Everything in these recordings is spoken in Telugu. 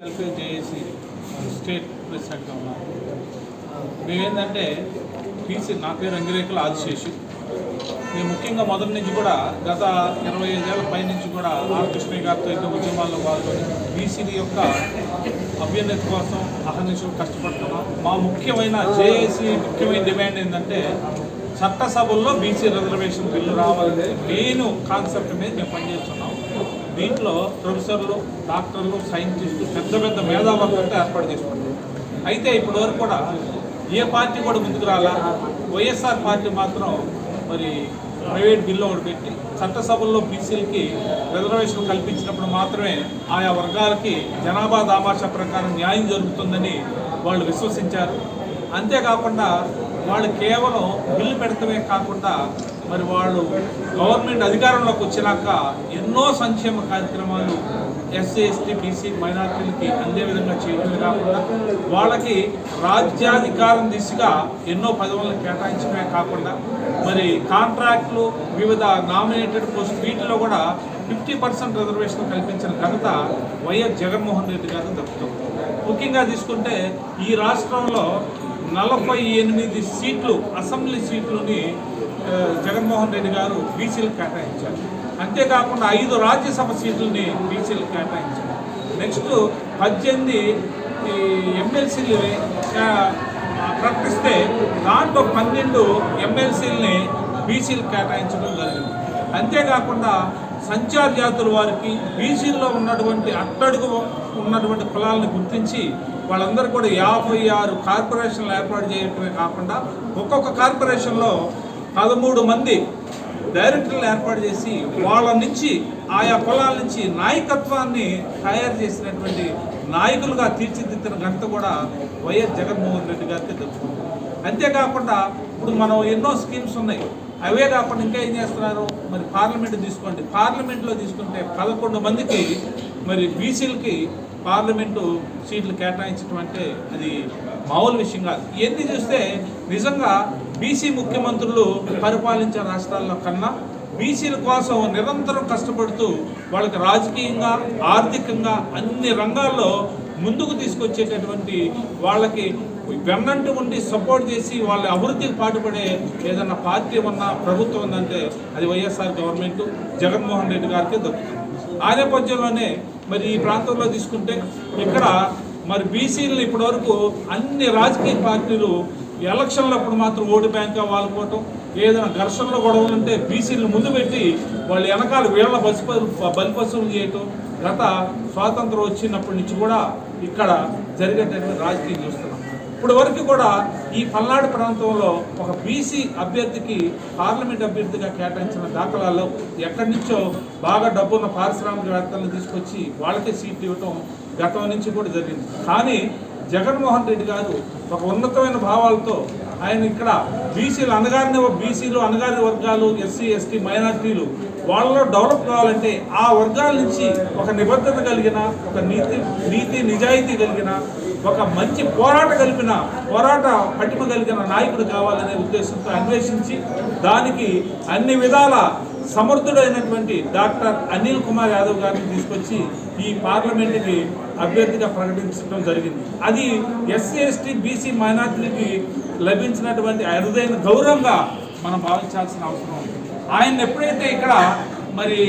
వెల్ఫేర్ చేసి స్టేట్ ప్రెసిడెంట్గా ఉన్నాను మేమేంటంటే పీసీ నా పేరు అంగిరేకుల ఆదిశేషు. మేము ముఖ్యంగా మొదటి నుంచి కూడా గత ఇరవై ఐదేళ్ళ పై నుంచి కూడా ఆర్ గారితో ఎన్నో ఉద్యమాల్లో పాల్గొని బీసీల యొక్క అభ్యున్నతి కోసం అహర్నిశలు కష్టపడుతున్నాం మా ముఖ్యమైన జేఏసీ ముఖ్యమైన డిమాండ్ ఏంటంటే చట్టసభల్లో బీసీ రిజర్వేషన్ బిల్లు రావాలనే మెయిన్ కాన్సెప్ట్ మీద మేము పనిచేస్తున్నాం. దీంట్లో ప్రొఫెసర్లు డాక్టర్లు సైంటిస్టులు పెద్ద పెద్ద మేధావర్గంతో ఏర్పాటు చేసుకుంటాం అయితే ఇప్పటి వరకు కూడా ఏ పార్టీ కూడా ముందుకు రాలా? వైఎస్ఆర్ పార్టీ మాత్రం మరి ప్రైవేట్ బిల్లు ఒకటి పెట్టి చట్టసభల్లో బీసీలకి రిజర్వేషన్ కల్పించినప్పుడు మాత్రమే ఆయా వర్గాలకి జనాభా దామాషా ప్రకారం న్యాయం జరుగుతుందని వాళ్ళు విశ్వసించారు. అంతేకాకుండా వాళ్ళు కేవలం బిల్లు పెడతమే కాకుండా మరి వాళ్ళు గవర్నమెంట్ అధికారంలోకి వచ్చినాక ఎన్నో సంక్షేమ కార్యక్రమాలు ఎస్సీ ఎస్టీ బీసీ మైనార్టీలకి అందే విధంగా చేయడమే కాకుండా వాళ్ళకి రాజ్యాధికారం దిశగా ఎన్నో పదవులను కేటాయించడమే కాకుండా మరి కాంట్రాక్టులు వివిధ నామినేటెడ్ పోస్ట్ వీటిలో కూడా ఫిఫ్టీ పర్సెంట్ రిజర్వేషన్ కల్పించిన ఘనత వైఎస్ జగన్మోహన్ రెడ్డి గారు దక్కుతుంది ముఖ్యంగా తీసుకుంటే ఈ రాష్ట్రంలో నలభై ఎనిమిది సీట్లు అసెంబ్లీ సీట్లని జగన్మోహన్ రెడ్డి గారు బీసీలకు కేటాయించారు. అంతేకాకుండా ఐదు రాజ్యసభ సీట్లని బీసీలకు కేటాయించారు. నెక్స్ట్ పద్దెనిమిది ఈ ఎమ్మెల్సీలు ప్రకటిస్తే దాంట్లో పన్నెండు ఎమ్మెల్సీలని బీసీలకు కేటాయించడం జరిగింది. అంతేకాకుండా సంచార జాతుల వారికి బీసీల్లో ఉన్నటువంటి అట్టడుగు ఉన్నటువంటి కులాలను గుర్తించి వాళ్ళందరూ కూడా యాభై ఆరు కార్పొరేషన్లు ఏర్పాటు చేయటమే కాకుండా ఒక్కొక్క కార్పొరేషన్లో పదమూడు మంది డైరెక్టర్లు ఏర్పాటు చేసి వాళ్ళ నుంచి ఆయా కులాల నుంచి నాయకత్వాన్ని తయారు చేసినటువంటి నాయకులుగా తీర్చిదిద్దిన ఘనత కూడా వైఎస్ జగన్మోహన్ రెడ్డి గారికి దక్కుతుంది. అంతేకాకుండా ఇప్పుడు మనం ఎన్నో స్కీమ్స్ ఉన్నాయి. అవే కాకుండా ఇంకా ఏం చేస్తున్నారు? మరి పార్లమెంట్ తీసుకోండి. పార్లమెంట్లో తీసుకుంటే పదకొండు మందికి మరి బీసీలకి పార్లమెంటు సీట్లు కేటాయించడం అంటే అది మామూలు విషయం కాదు. ఇవన్నీ చూస్తే నిజంగా బీసీ ముఖ్యమంత్రులు పరిపాలించే రాష్ట్రాల్లో కన్నా బీసీల కోసం నిరంతరం కష్టపడుతూ వాళ్ళకి రాజకీయంగా ఆర్థికంగా అన్ని రంగాల్లో ముందుకు తీసుకొచ్చేటటువంటి వాళ్ళకి వెన్నంటి ఉండి సపోర్ట్ చేసి వాళ్ళ అభివృద్ధికి పాటుపడే ఏదన్నా పార్టీ ఉన్నా ప్రభుత్వం ఉందంటే అది వైఎస్ఆర్ గవర్నమెంట్ జగన్మోహన్ రెడ్డి గారికి దక్కుతుంది. ఆ నేపథ్యంలోనే మరి ఈ ప్రాంతంలో తీసుకుంటే ఇక్కడ మరి బీసీలు ఇప్పటివరకు అన్ని రాజకీయ పార్టీలు ఎలక్షన్లప్పుడు మాత్రం ఓటు బ్యాంక్ వాడుకోవటం ఏదైనా ఘర్షణలో గొడవలు ఉంటే బీసీలను ముందు పెట్టి వాళ్ళు వెనకాల వీళ్ళ బస్సు బలిపసులు చేయటం గత స్వాతంత్రం వచ్చినప్పటి నుంచి కూడా ఇక్కడ జరిగేటటువంటి రాజకీయం చూస్తున్నాం. ఇప్పుడు వరకు కూడా ఈ పల్నాడు ప్రాంతంలో ఒక బీసీ అభ్యర్థికి పార్లమెంట్ అభ్యర్థిగా కేటాయించిన దాఖలాల్లో ఎక్కడి నుంచో బాగా డబ్బున్న పారిశ్రామికవేత్తలను తీసుకొచ్చి వాళ్ళకే సీట్లు ఇవ్వటం గతం నుంచి కూడా జరిగింది. కానీ జగన్మోహన్ రెడ్డి గారు ఒక ఉన్నతమైన భావాలతో ఆయన ఇక్కడ బీసీలు అనగారిన బీసీలు అనగారిన వర్గాలు ఎస్సీ ఎస్టీ మైనార్టీలు వాళ్ళలో డెవలప్ కావాలంటే ఆ వర్గాల నుంచి ఒక నిబద్ధత కలిగిన ఒక నీతి నీతి నిజాయితీ కలిగిన ఒక మంచి పోరాట కలిపిన పోరాట పటిమ కలిగిన నాయకుడు కావాలనే ఉద్దేశంతో అన్వేషించి దానికి అన్ని విధాల సమర్థుడైనటువంటి డాక్టర్ అనిల్ కుమార్ యాదవ్ గారిని తీసుకొచ్చి ఈ పార్లమెంటుకి అభ్యర్థిగా ప్రకటించడం జరిగింది. అది ఎస్సీ ఎస్టీ బీసీ మైనార్టీలకి లభించినటువంటి అరుదైన గౌరవంగా మనం భావించాల్సిన అవసరం ఉంది. ఆయన ఎప్పుడైతే ఇక్కడ మరి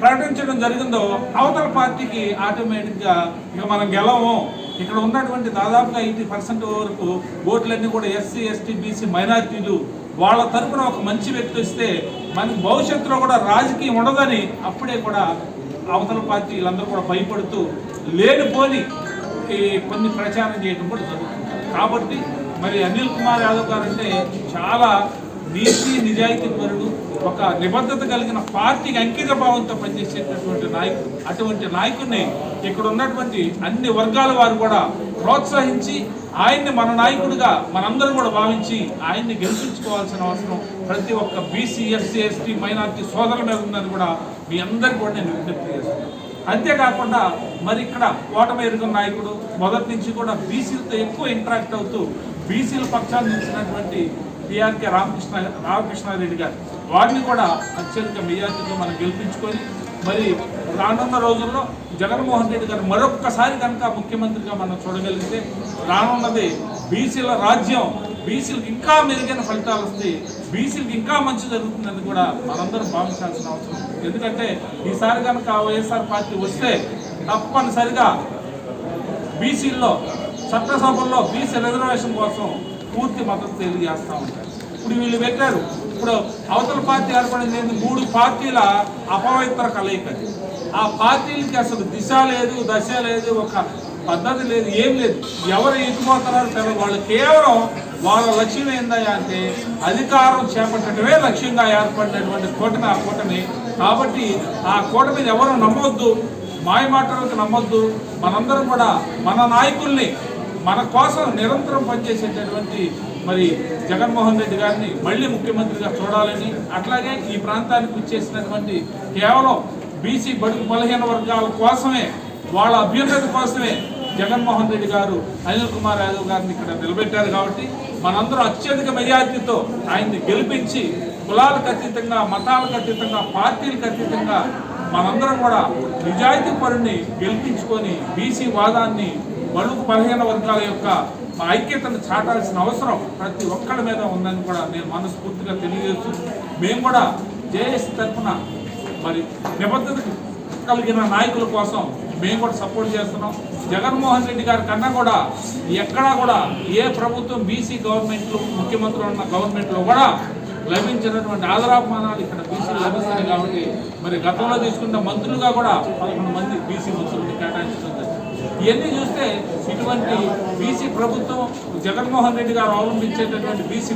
ప్రకటించడం జరిగిందో అవతల పార్టీకి ఆటోమేటిక్గా ఇక మనం గెలవము. ఇక్కడ ఉన్నటువంటి దాదాపుగా ఎయిటీ పర్సెంట్ వరకు ఓట్లన్నీ కూడా ఎస్సీ ఎస్టీ బీసీ మైనారిటీలు. వాళ్ళ తరఫున ఒక మంచి వ్యక్తి వస్తే మనకి భవిష్యత్తులో కూడా రాజకీయం ఉండదని అప్పుడే కూడా అవతల పార్టీలందరూ కూడా భయపడుతూ లేనిపోని ఈ కొన్ని ప్రచారం చేయడం కూడా జరుగుతుంది. కాబట్టి మరి అనిల్ కుమార్ యాదవ్ గారు అంటే చాలా నీతి నిజాయితీ పరుడు ఒక నిబద్ధత కలిగిన పార్టీకి అంకిత భావంతో పనిచేసేటటువంటి నాయకుడు అటువంటి నాయకుడిని ఇక్కడ ఉన్నటువంటి అన్ని వర్గాల వారు కూడా ప్రోత్సహించి ఆయన్ని మన నాయకుడిగా మనందరం కూడా భావించి ఆయన్ని గెలిపించుకోవాల్సిన అవసరం ప్రతి ఒక్క బీసీ ఎస్సీ ఎస్టీ మైనార్టీ సోదరుల మీద ఉందని కూడా మీ అందరికీ కూడా నేను విజ్ఞప్తి చేస్తున్నాను. అంతేకాకుండా మరి ఇక్కడ ఓటమి ఎరుగున్న నాయకుడు మొదటి నుంచి కూడా బీసీలతో ఎక్కువ ఇంటరాక్ట్ అవుతూ బీసీల పక్షాన్ని ఇచ్చినటువంటి పిఆర్కే రామకృష్ణ రామకృష్ణారెడ్డి గారు. వారిని కూడా అత్యధిక మెజార్టీతో మనం గెలిపించుకొని మరి రానున్న రోజుల్లో జగన్మోహన్ రెడ్డి గారు మరొక్కసారి కనుక ముఖ్యమంత్రిగా మనం చూడగలిగితే రానున్నది బీసీల రాజ్యం బీసీలకు ఇంకా మెరుగైన ఫలితాలు వస్తాయి బీసీలకు ఇంకా మంచి జరుగుతుందని కూడా మనందరం భావించాల్సిన అవసరం ఎందుకంటే ఈసారి కనుక వైఎస్ఆర్ పార్టీ వస్తే తప్పనిసరిగా బీసీల్లో చట్టసభల్లో బీసీ రిజర్వేషన్ కోసం పూర్తి మద్దతు తెలియజేస్తూ ఉంటారు. ఇప్పుడు వీళ్ళు పెట్టారు. ఇప్పుడు అవతల పార్టీ ఏర్పడింది మూడు పార్టీల అపవిత్ర కలయిక ఆ పార్టీలకి అసలు దిశ లేదు దశ లేదు ఒక పద్ధతి లేదు ఏం లేదు. ఎవరు ఎత్తుపోతున్నారో తెలియదు వాళ్ళు కేవలం వాళ్ళ లక్ష్యం ఏందయ్యా అంటే అధికారం చేపట్టడమే లక్ష్యంగా ఏర్పడినటువంటి కూటమి ఆ కూటమి. కాబట్టి ఆ కూటమిని ఎవరు నమ్మొద్దు. మాయమాటలకు నమ్మొద్దు. మనందరం కూడా మన నాయకుల్ని మన కోసం నిరంతరం పనిచేసేటటువంటి మరి జగన్మోహన్ రెడ్డి గారిని మళ్ళీ ముఖ్యమంత్రిగా చూడాలని అట్లాగే ఈ ప్రాంతానికి వచ్చేసినటువంటి కేవలం బీసీ బడుగు బలహీన వర్గాల కోసమే వాళ్ళ అభ్యున్నతి కోసమే జగన్మోహన్ రెడ్డి గారు అనిల్ కుమార్ యాదవ్ గారిని ఇక్కడ నిలబెట్టారు కాబట్టి మనందరం అత్యధిక మెజార్టీతో ఆయన్ని గెలిపించి కులాలకు అతీతంగా మతాలకు అతీతంగా పార్టీలకు అతీతంగా మనందరం కూడా నిజాయితీ పరుణ్ణి గెలిపించుకొని బీసీ వాదాన్ని బడుగు బలహీన వర్గాల యొక్క ఐక్యతను చాటాల్సిన అవసరం ప్రతి ఒక్కరి మీద ఉందని కూడా నేను మనస్ఫూర్తిగా తెలియజేస్తూ మేము కూడా జేఎస్ తరఫున మరి నిబద్ధత కలిగిన నాయకుల కోసం మేము కూడా సపోర్ట్ చేస్తున్నాం జగన్మోహన్ రెడ్డి గారి కన్నా కూడా ఎక్కడా కూడా ఏ ప్రభుత్వం బీసీ గవర్నమెంట్లు ముఖ్యమంత్రులు ఉన్న గవర్నమెంట్లో కూడా లభించినటువంటి ఆదరాపమానాలు ఇక్కడ బీసీలు లభిస్తాయి కాబట్టి మరి గతంలో తీసుకున్న మంత్రులుగా కూడా పదకొండు మంది బీసీ మంత్రులను కేటాయించడం జరిగింది. ఇవన్నీ చూస్తే ఇటువంటి బీసీ ప్రభుత్వం జగన్మోహన్ రెడ్డి గారు అవలంబించేటటువంటి బీసీ